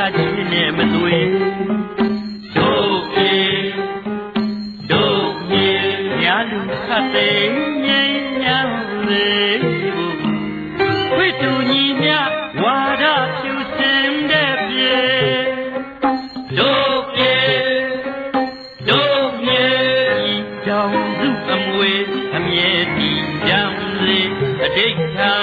လာခြင်းနဲ့မသွေဒုက္ခဒုက္ခညာလူခတ်တဲ့ငြိမ်းချမ်းစေဝိတူညီမြဝါဒဖြူစင်တဲ့ပြေဒုက္ခဒုက္ခကြောင့်သူအမွေအမြဲတည်ကြံလေအတိတ်ထံ